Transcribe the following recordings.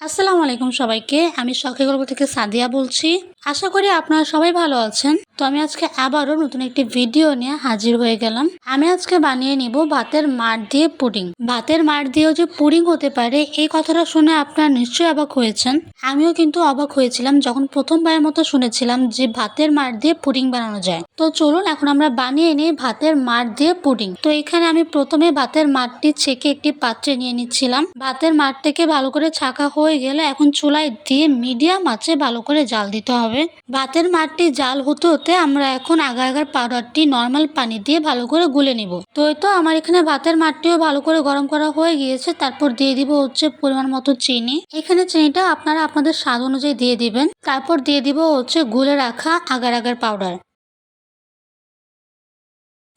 আসসালামু আলাইকুম সবাইকে। আমি শখে গল্প থেকে সাদিয়া বলছি। আশা করি আপনারা সবাই ভালো আছেন। তো আমি আজকে আবারও নতুন একটি ভিডিও নিয়ে হাজির হয়ে গেলাম। আমি আজকে বানিয়ে নিব ভাতের মাঠ দিয়ে পুডিং। ভাতের মাঠ দিয়েও যে পুডিং হতে পারে, এই কথাটা শুনে আপনারা নিশ্চয়ই অবাক হয়েছেন। আমিও কিন্তু অবাক হয়েছিলাম যখন প্রথমবারের মতো শুনেছিলাম যে ভাতের মাঠ দিয়ে পুডিং বানানো যায়। তো চলুন এখন আমরা বানিয়ে নিই ভাতের মাঠ দিয়ে পুডিং। তো এখানে আমি প্রথমে ভাতের মাঠটি ছেঁকে একটি পাত্রে নিয়ে নিচ্ছিলাম। ভাতের মাঠ থেকে ভালো করে ছাকা হয়ে গেলে এখন চুলায় দিয়ে মিডিয়াম আঁচে ভালো করে জাল দিতে হবে। ভাতের মাঠটি জাল হতে হতে আমরা এখন আগা আগার পাউডারটি নর্মাল পানি দিয়ে ভালো করে গুলে নিব। তো এই তো আমার এখানে ভাতের মাঠটিও ভালো করে গরম করা হয়ে গিয়েছে। তারপর দিয়ে দিব হচ্ছে পরিমাণ মতো চিনি। এখানে চিনিটা আপনারা আপনাদের স্বাদ অনুযায়ী দিয়ে দিবেন। তারপর দিয়ে দিব হচ্ছে গুলে রাখা agar agar powder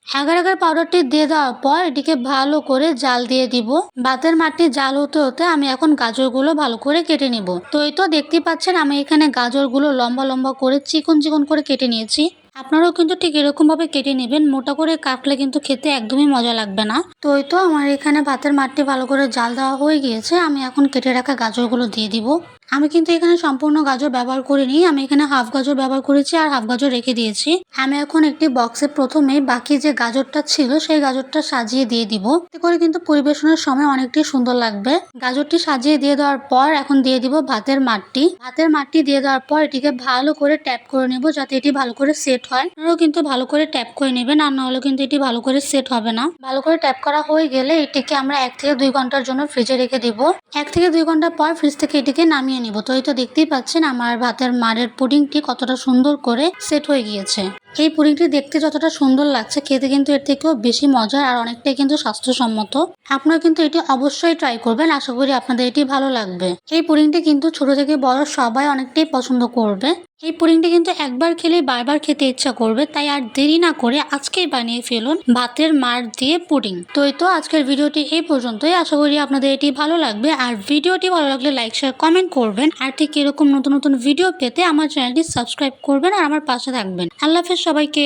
agar agar পাউডারটি দিয়ে দেওয়ার পর এটিকে ভালো করে জাল দিয়ে দিব। ভাতের মাটি জাল হতে হতে আমি এখন গাজরগুলো ভালো করে কেটে নিব। তো এই তো দেখতে পাচ্ছেন আমি এখানে গাজরগুলো লম্বা লম্বা করে চিকন চিকন করে কেটে নিয়েছি। আপনারাও কিন্তু ঠিক এরকম ভাবে কেটে নেবেন, মোটা করে কাটলে কিন্তু খেতে একদমই মজা লাগবে না। তো এই তো আমার এখানে ভাতের মাঠটি ভালো করে জাল দেওয়া হয়ে গিয়েছে, আমি এখন কেটে রাখা গাজরগুলো দিয়ে দিব। আমি কিন্তু এখানে সম্পূর্ণ গাজর ব্যবহার করিনি। আমি এখানে হাফ গাজর ব্যবহার করেছি আর হাফ গাজর রেখে দিয়েছি। আমি এখন একটি বক্সে প্রথমে বাকি যে গাজরটা ছিল, সেই গাজরটা সাজিয়ে দিয়ে দিব। এতে করে কিন্তু পরিবেশনের সময় অনেকটি সুন্দর লাগবে। গাজরটি সাজিয়ে দিয়ে দেওয়ার পর এখন দিয়ে দিব ভাতের মাঠটি। ভাতের মাঠটি দিয়ে দেওয়ার পর এটিকে ভালো করে ট্যাপ করে নেব যাতে এটি ভালো করে সেট হয়। আপনারাও কিন্তু ভালো করে ট্যাপ করে নেবেন, আর নাহলে কিন্তু এটি ভালো করে সেট হবে না। ভালো করে ট্যাপ করা হয়ে গেলে এটিকে আমরা এক থেকে দুই ঘণ্টার জন্য ফ্রিজে রেখে দিব। এক থেকে দুই ঘণ্টা পর ফ্রিজ থেকে এটিকে নামিয়ে নিব তো এই তো দেখতেই পাচ্ছেন আমার ভাতের মারের পুডিংটি কতটা সুন্দর করে সেট হয়ে গিয়েছে। এই পুডিংটি দেখতে যতটা সুন্দর লাগছে, খেতে কিন্তু এর থেকেও বেশি মজার আর অনেকটাই কিন্তু স্বাস্থ্যসম্মত। আপনারা কিন্তু এটি অবশ্যই ট্রাই করবেন, আশা করি আপনাদের এটি ভালো লাগবে। এই পুডিংটি কিন্তু ছোট থেকে বড় সবাই অনেকটাই পছন্দ করবে। এই পুডিংটি কিন্তু একবার খেলে বারবার খেতে ইচ্ছা করবে, তাই আর দেরি না করে আজকেই বানিয়ে ফেলুন ভাতের মার দিয়ে পুডিং। তো এই তো আজকের ভিডিওটি এই পর্যন্তই। আশা করি আপনাদের এটি ভালো লাগবে। আর ভিডিওটি ভালো লাগলে লাইক, শেয়ার, কমেন্ট করবেন। আর ঠিক এরকম নতুন নতুন ভিডিও পেতে আমার চ্যানেলটি সাবস্ক্রাইব করবেন আর আমার পাশে থাকবেন। আল্লাহ হাফেজ সবাইকে।